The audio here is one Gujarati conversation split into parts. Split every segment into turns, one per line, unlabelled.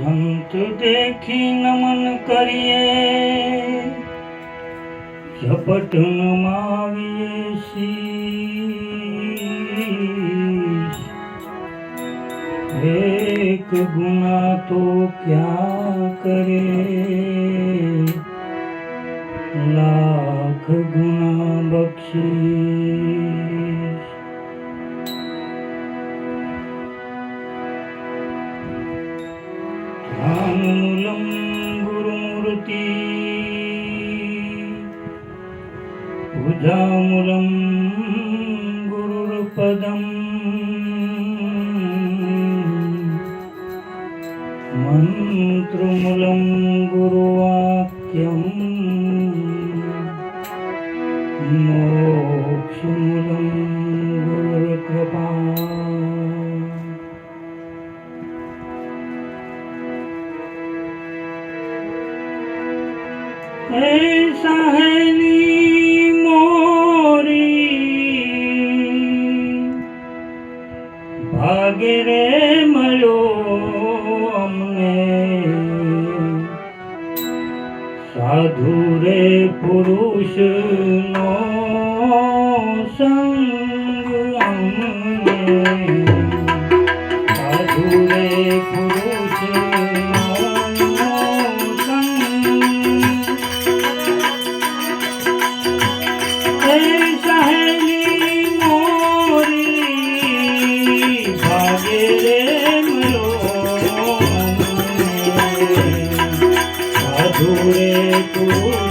સંત દેખી નમન કરીએ ઝપટ નમાવીએ શી એક ગુના તો ક્યાં કરે લાખ ગુના બક્ષી भुजामुलं गुरुपदम् ભાગે રે મળ્યો અમને. સાધુ રે પુરુષ નો સંગ. Pure, pure.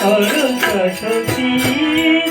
好日子出奇。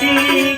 ti.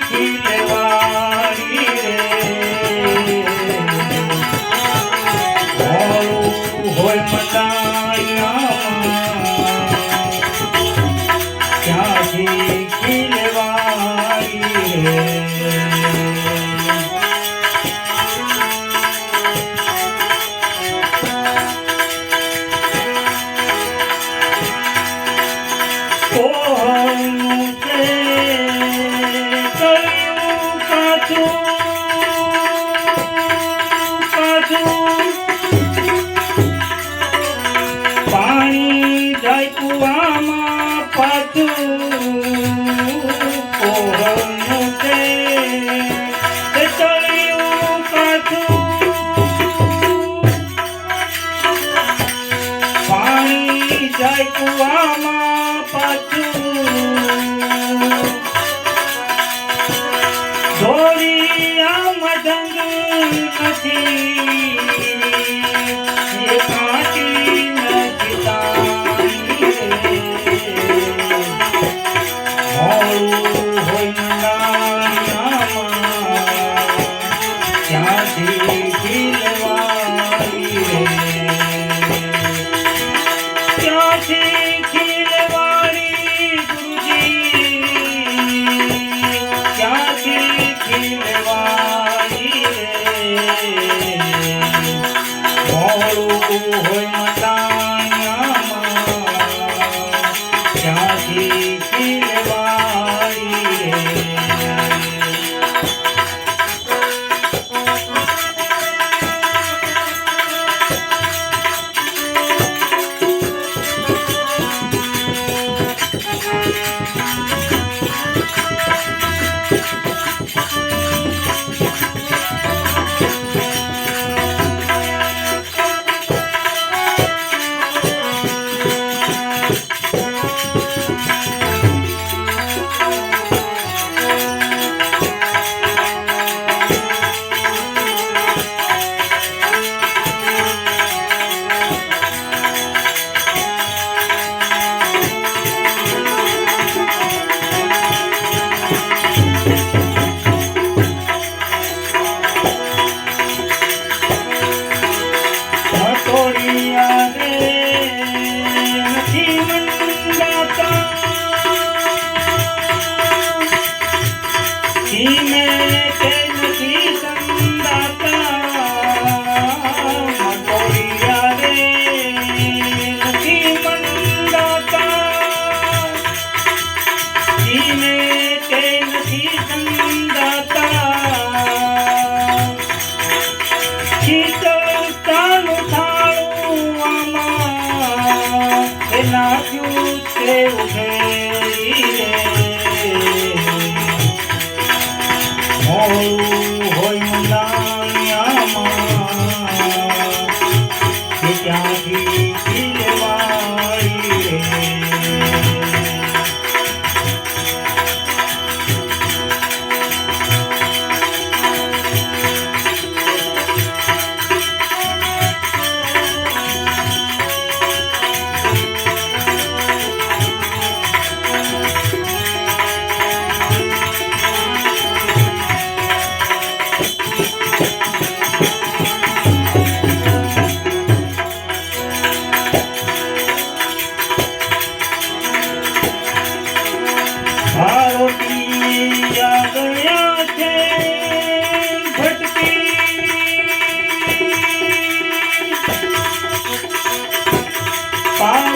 ધીમે કે નથી Bye.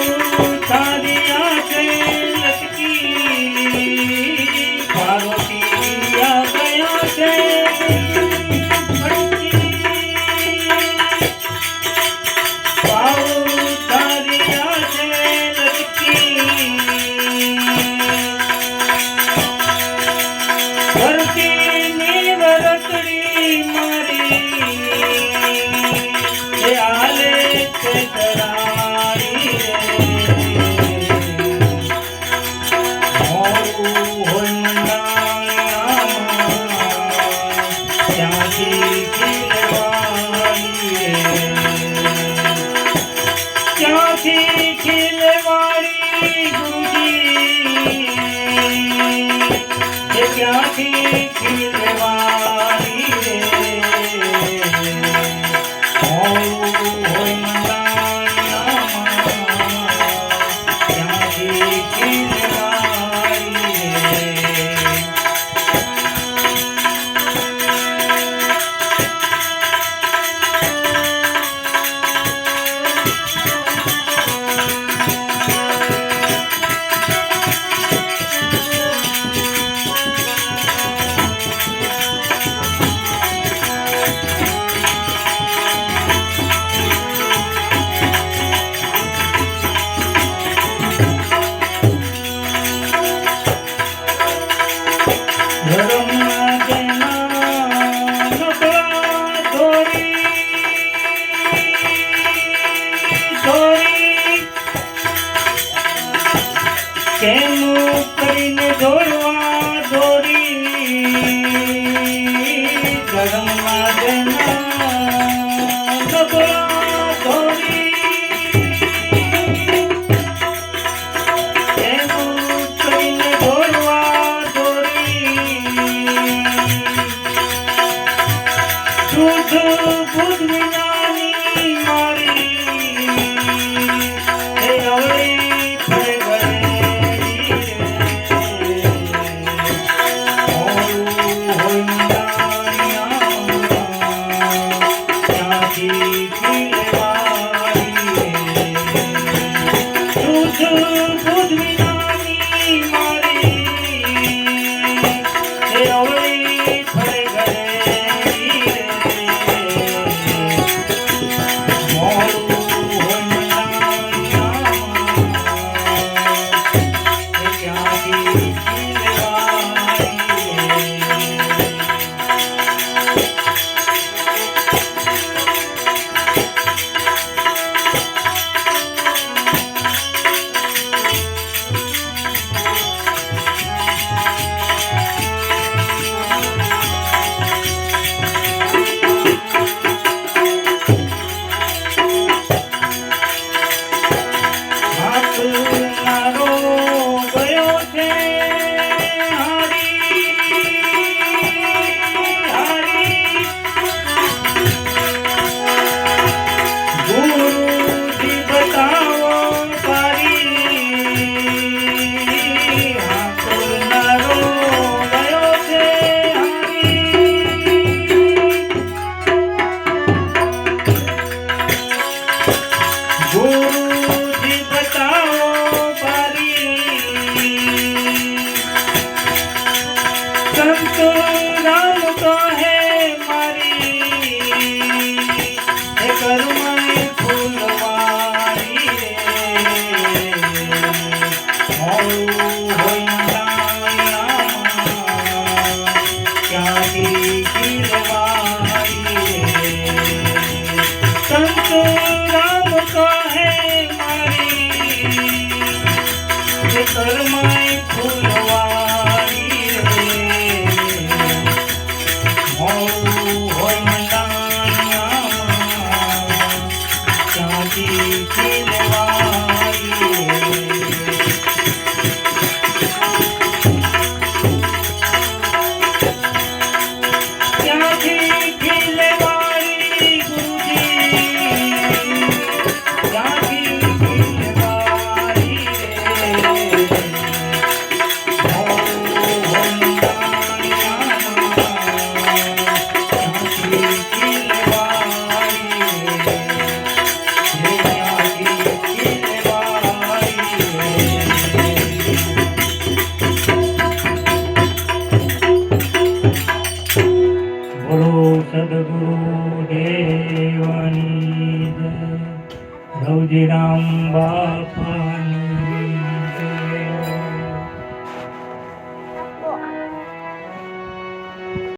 કેમ કરીને દોડવા દોડ